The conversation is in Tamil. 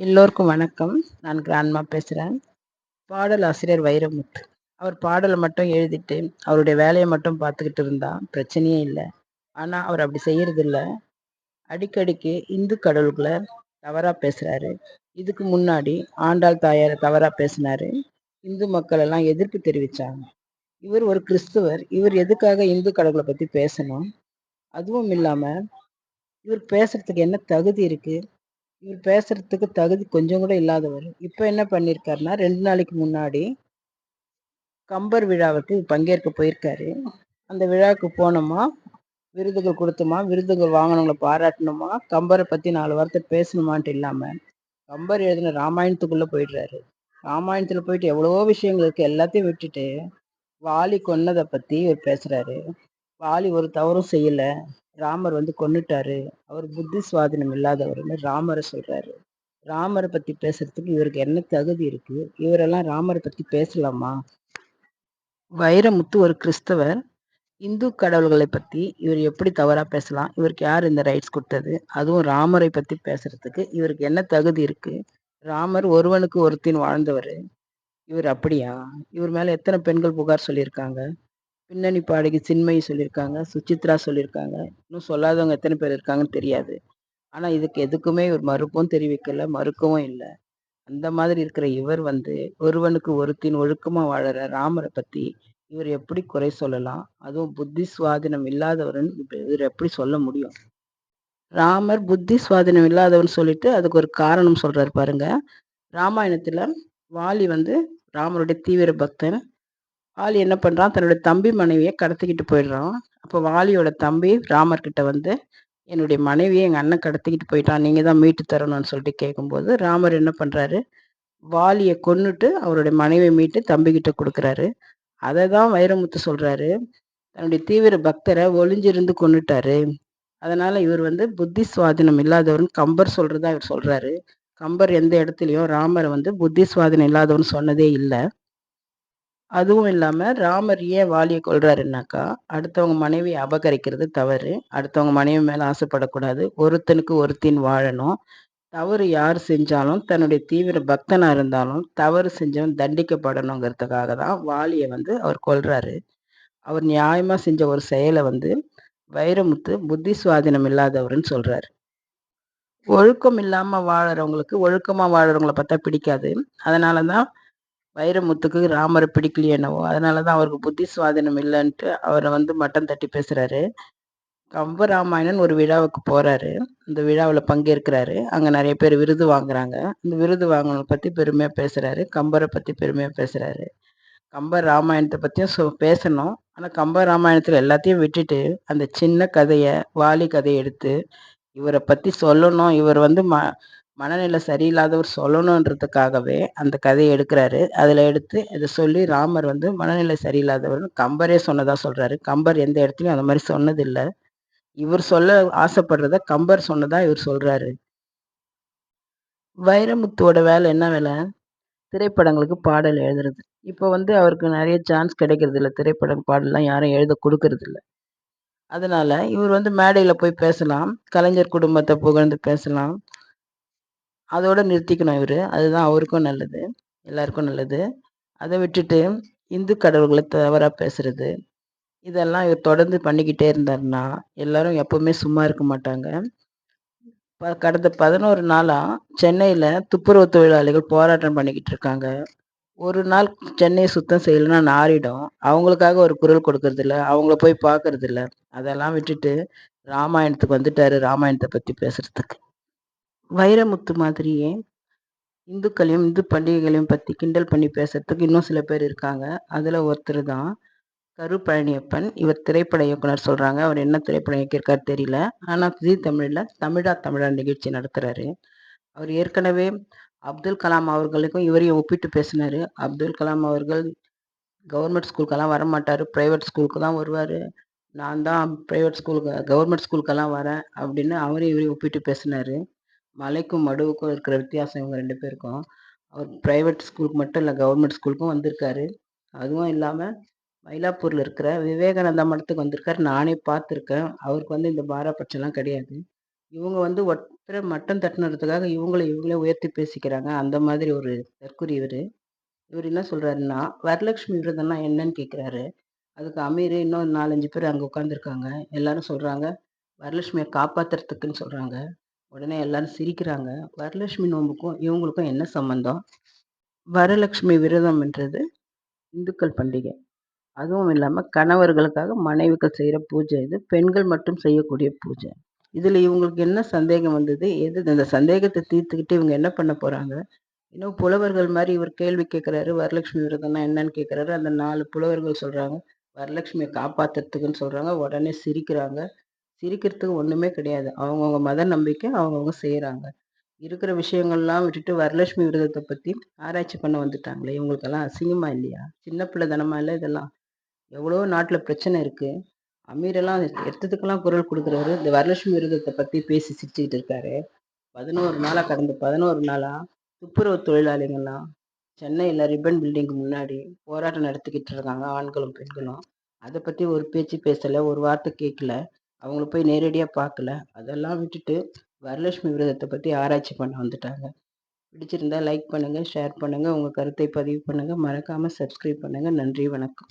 எல்லோருக்கும் வணக்கம். நான் கிராண்ட்மா பேசுகிறேன் பாடல் ஆசிரியர் வைரமுத்து. அவர் பாடலை மட்டும் எழுதிட்டு, அவருடைய வேலையை மட்டும் பார்த்துக்கிட்டு இருந்தா பிரச்சனையே இல்லை ஆனால் அவர் அப்படி செய்யறதில்ல. அடிக்கடிக்கு இந்து கடவுள்களை தவறாக பேசுகிறாரு இதுக்கு முன்னாடி ஆண்டாள் தாயாரை தவறாக பேசினாரு. இந்து மக்கள் எல்லாம் எதிர்ப்பு தெரிவித்தாங்க இவர் ஒரு கிறிஸ்துவர் இவர் எதுக்காக இந்து கடவுளை பற்றி பேசணும்? அதுவும் இல்லாமல் இவர் பேசுறதுக்கு என்ன தகுதி இருக்குது இவர் பேசுறதுக்கு தகுதி கொஞ்சம் கூட இல்லாதவர். இப்போ என்ன பண்ணியிருக்காருன்னா, ரெண்டு நாளைக்கு முன்னாடி கம்பர் விழாவுக்கு பங்கேற்க போயிருக்காரு. அந்த விழாவுக்கு போனோமா, விருதுகள் கொடுத்தோமா விருதுகள் வாங்கினவங்களை பாராட்டணுமா, கம்பரை பற்றி நாலு வார்த்தை பேசணுமான்ட்டு இல்லாமல் கம்பர் எழுதின ராமாயணத்துக்குள்ளே போயிடுறாரு. ராமாயணத்தில் போயிட்டு எவ்வளவோ விஷயங்கள் இருக்குது எல்லாத்தையும் விட்டுட்டு, வாலி கொன்னதை பற்றி இவர் பேசுகிறாரு வாலி ஒரு தவறும் செய்யலை ராமர் வந்து கொண்டுட்டாரு அவர் புத்தி சுவாதீனம் இல்லாதவர்னு ராமரை சொல்றாரு. ராமரை பத்தி பேசுறதுக்கு இவருக்கு என்ன தகுதி இருக்கு? இவரெல்லாம் ராமரை பத்தி பேசலாமா? வைரமுத்து ஒரு கிறிஸ்தவர். இந்து கடவுள்களை பத்தி இவர் எப்படி தவறா பேசலாம்? இவருக்கு யார் இந்த ரைட்ஸ் கொடுத்தது அதுவும் ராமரை பத்தி பேசுறதுக்கு இவருக்கு என்ன தகுதி இருக்கு? ராமர் ஒருவனுக்கு ஒருத்தின் வாழ்ந்தவர் இவர் அப்படியா? இவர் மேல எத்தனை பெண்கள் புகார் சொல்லியிருக்காங்க? பின்னணி பாடகி சின்மயி சொல்லியிருக்காங்க. சுசித்ரா சொல்லியிருக்காங்க. இன்னும் சொல்லாதவங்க எத்தனை பேர் இருக்காங்கன்னு தெரியாது. ஆனால் இதுக்கு எதுக்குமே ஒரு மறுப்பும் தெரிவிக்கல, மறுக்கவும் இல்லை அந்த மாதிரி இருக்கிற இவர் வந்து, ஒருவனுக்கு ஒருத்தின் ஒழுக்கமாக வாழற ராமரை பற்றி இவர் எப்படி குறை சொல்லலாம்? அதுவும் புத்தி சுவாதீனம் இல்லாதவர்ன்னு இவர் எப்படி சொல்ல முடியும்? ராமர் புத்தி சுவாதீனம் இல்லாதவன் சொல்லிட்டு, அதுக்கு ஒரு காரணம் சொல்றாரு பாருங்க. ராமாயணத்துல வாலி வந்து ராமருடைய தீவிர பக்தன். வாலி என்ன பண்ணுறான் தன்னுடைய தம்பி மனைவியை கடத்திக்கிட்டு போயிடுறான். அப்போ வாலியோட தம்பி ராமர்கிட்ட வந்து, என்னுடைய மனைவியை எங்கள் அண்ணன் கடத்திக்கிட்டு போயிட்டான். நீங்கள் தான் மீட்டு தரணும்னு சொல்லிட்டு கேட்கும்போது, ராமர் என்ன பண்ணுறாரு வாலியை கொன்னுட்டு அவருடைய மனைவியை மீட்டு தம்பிக்கிட்ட கொடுக்குறாரு அதை தான் வைரமுத்து சொல்கிறாரு தன்னுடைய தீவிர பக்தரை ஒளிஞ்சிருந்து கொண்டுட்டாரு அதனால இவர் வந்து புத்தி சுவாதீனம் இல்லாதவர்னு கம்பர் சொல்றதா இவர் சொல்றாரு. கம்பர் எந்த இடத்துலையும் ராமரை வந்து புத்தி சுவாதீனம் இல்லாதவர்ன்னு சொன்னதே இல்லை அதுவும் இல்லாமல் ராமர் ஏன் வாலியை கொள்றாருனாக்கா அடுத்தவங்க மனைவியை அபகரிக்கிறது தவறு. அடுத்தவங்க மனைவி மேலே ஆசைப்படக்கூடாது. ஒருத்தனுக்கு ஒருத்தின் வாழணும். தவறு யார் செஞ்சாலும், தன்னுடைய தீவிர பக்தனாக இருந்தாலும், தவறு செஞ்சவன் தண்டிக்கப்படணுங்கிறதுக்காக தான் வாலியை வந்து அவர் கொள்றாரு அவர் நியாயமாக செஞ்ச ஒரு செயலை வந்து வைரமுத்து புத்தி சுவாதீனம் இல்லாதவர்னு சொல்றாரு. ஒழுக்கம் இல்லாமல் வாழறவங்களுக்கு, ஒழுக்கமாக வாழறவங்களை பார்த்தா பிடிக்காது. அதனால தான் வைரமுத்துக்கு ராமரை பிடிக்கலையே என்னவோ! அதனால தான் அவருக்கு புத்தி சுவாதீனம் இல்லைன்ட்டு அவரை வந்து மட்டம் தட்டி பேசுறாரு. கம்பராமாயணன் ஒரு விழாவுக்கு போகிறாரு இந்த விழாவில் பங்கேற்கிறாரு. அங்கே நிறைய பேர் விருது வாங்குறாங்க. இந்த விருது வாங்கினதை பற்றி பெருமையாக பேசுகிறாரு கம்பரை பற்றி பெருமையாக பேசுகிறாரு கம்ப ராமாயணத்தை பற்றியும் சொ பேசணும். ஆனால் கம்ப ராமாயணத்தில் எல்லாத்தையும் விட்டுட்டு, அந்த சின்ன கதையை வாலி கதையை எடுத்து, இவரை பற்றி சொல்லணும். இவர் வந்து ம மனநிலை சரியில்லாதவர் சொல்லணுன்றதுக்காகவே அந்த கதையை எடுக்கிறாரு அதில் எடுத்து இதை சொல்லி ராமர் வந்து மனநிலை சரியில்லாதவர்னு கம்பரே சொன்னதாக சொல்கிறாரு கம்பர் எந்த இடத்துலையும் அந்த மாதிரி சொன்னதில்லை இவர் சொல்ல ஆசைப்படுறத கம்பர் சொன்னதா இவர் சொல்கிறாரு வைரமுத்துவோட வேலை என்ன வேலை திரைப்படங்களுக்கு பாடல் எழுதுறது. இப்போ வந்து அவருக்கு நிறைய சான்ஸ் கிடைக்கிறதில்ல. திரைப்படம் பாடல்லாம் யாரும் எழுத குடுக்கறதில்ல. அதனால இவர் வந்து மேடையில் போய் பேசலாம். கலைஞர் குடும்பத்தை புகழ்ந்து பேசலாம். அதோட நிறுத்திக்கணும் இவர் அதுதான் அவருக்கும் நல்லது. எல்லாருக்கும் நல்லது. அதை விட்டுட்டு, இந்து கடவுள்களை தவறாக பேசுறது, இதெல்லாம் இவர் தொடர்ந்து பண்ணிக்கிட்டே இருந்தாருன்னா, எல்லாரும் எப்பவுமே சும்மா இருக்க மாட்டாங்க. ப கடந்த பதினோரு நாளாக சென்னையில் துப்புரவு தொழிலாளிகள் போராட்டம் பண்ணிக்கிட்டு இருக்காங்க. ஒரு நாள் சென்னையை சுத்தம் செய்யலைன்னா நாறிடும். அவங்களுக்காக ஒரு குரல் கொடுக்கறதில்ல. அவங்கள போய் பார்க்கறதில்ல. அதெல்லாம் விட்டுட்டு ராமாயணத்துக்கு வந்துட்டாரு. ராமாயணத்தை பற்றி பேசுறதுக்கு. வைரமுத்து மாதிரியே இந்துக்களையும், இந்து பண்டிகைகளையும் பற்றி கிண்டல் பண்ணி பேசுறதுக்கு இன்னும் சில பேர் இருக்காங்க. அதில் ஒருத்தர் தான் கரு பழனியப்பன். இவர் திரைப்பட இயக்குனர் சொல்கிறாங்க அவர் என்ன திரைப்படம் இயக்கியிருக்காரு தெரியல. ஆனால் ஜி தமிழில் தமிழா தமிழா நிகழ்ச்சி நடத்துகிறாரு அவர் ஏற்கனவே அப்துல் கலாம் அவர்களுக்கும் இவரையும் ஒப்பிட்டு பேசினாரு. அப்துல் கலாம் அவர்கள் கவர்மெண்ட் ஸ்கூலுக்கெல்லாம் வரமாட்டார் ப்ரைவேட் ஸ்கூலுக்கு தான் வருவார் நான் தான் ப்ரைவேட் ஸ்கூலுக்கு கவர்மெண்ட் ஸ்கூலுக்கெல்லாம் வரேன் அப்படின்னு அவரையும் இவரையும் ஒப்பிட்டு பேசினாரு. மலைக்கும் மடுவுக்கும் இருக்கிற வித்தியாசம் இவங்க ரெண்டு பேருக்கும். அவர் பிரைவேட் ஸ்கூலுக்கு மட்டும் இல்லை கவர்மெண்ட் ஸ்கூலுக்கும் வந்திருக்காரு. அதுவும் இல்லாமல் மயிலாப்பூரில் இருக்கிற விவேகானந்தா மடத்துக்கு வந்திருக்காரு. நானே பார்த்துருக்கேன். அவருக்கு வந்து இந்த பாரபட்சம்லாம் கிடையாது. இவங்க வந்து ஒட் மட்டம் தட்டினதுக்காக இவங்களை இவங்களே உயர்த்தி பேசிக்கிறாங்க. அந்த மாதிரி ஒரு தற்குறி இவர் இவர் என்ன சொல்கிறாருன்னா வரலட்சுமி விரதம்னா என்னன்னு கேட்குறாரு. அதுக்கு அமீர் இன்னும் 4, 5 பேர் அங்கே உட்காந்துருக்காங்க. எல்லாரும் சொல்கிறாங்க வரலட்சுமியை காப்பாற்றுறதுக்குன்னு சொல்கிறாங்க உடனே எல்லாரும் சிரிக்கிறாங்க. வரலட்சுமி நோம்புக்கும் இவங்களுக்கும் என்ன சம்மந்தம்? வரலட்சுமி விரதம்ன்றது இந்துக்கள் பண்டிகை. அதுவும் இல்லாமல் கணவர்களுக்காக மனைவிகள் செய்கிற பூஜை இது. பெண்கள் மட்டும் செய்யக்கூடிய பூஜை. இதில் இவங்களுக்கு என்ன சந்தேகம் வந்தது? எது இந்த சந்தேகத்தை தீர்த்துக்கிட்டு இவங்க என்ன பண்ண போகிறாங்க இன்னும் புலவர்கள் மாதிரி இவர் கேள்வி கேட்குறாரு. வரலட்சுமி விரதம்னா என்னன்னு கேட்குறாரு. அந்த நாலு புலவர்கள் சொல்கிறாங்க வரலட்சுமியை காப்பாத்துறதுக்குன்னு சொல்கிறாங்க உடனே சிரிக்கிறாங்க. சிரிக்கிறதுக்கு ஒன்றுமே கிடையாது. அவங்கவுங்க மத நம்பிக்கை அவங்கவுங்க செய்கிறாங்க இருக்கிற விஷயங்கள்லாம் விட்டுட்டு வரலட்சுமி விரதத்தை பற்றி ஆராய்ச்சி பண்ண வந்துட்டாங்களே! இவங்களுக்கெல்லாம் அசிங்கமா இல்லையா? சின்ன பிள்ளை தனமா இல்லை இதெல்லாம்? எவ்வளோ நாட்டில் பிரச்சனை இருக்குது அமீரெல்லாம் எடுத்ததுக்கெல்லாம் குரல் கொடுக்குறவர் இந்த வரலட்சுமி விரதத்தை பற்றி பேசி சிரிச்சுக்கிட்டு இருக்காரு. பதினோரு நாளாக கடந்த பதினோரு நாளாக துப்புரவு தொழிலாளிகள்லாம் சென்னையில் ரிப்பன் பில்டிங்க்கு முன்னாடி போராட்டம் நடத்திக்கிட்டு இருக்காங்க. ஆண்களும், பெண்களும். அதை பற்றி ஒரு பேச்சு பேசலை ஒரு வார்த்தை கேட்கல. அவங்கள போய் நேரடியாக பார்க்கல. அதெல்லாம் விட்டுட்டு வரலட்சுமி விரதத்தை பற்றி ஆராய்ச்சி பண்ண வந்துட்டாங்க. பிடிச்சிருந்தா லைக் பண்ணுங்கள் ஷேர் பண்ணுங்கள் உங்கள் கருத்தை பதிவு பண்ணுங்க. மறக்காமல் சப்ஸ்கிரைப் பண்ணுங்க. நன்றி, வணக்கம்.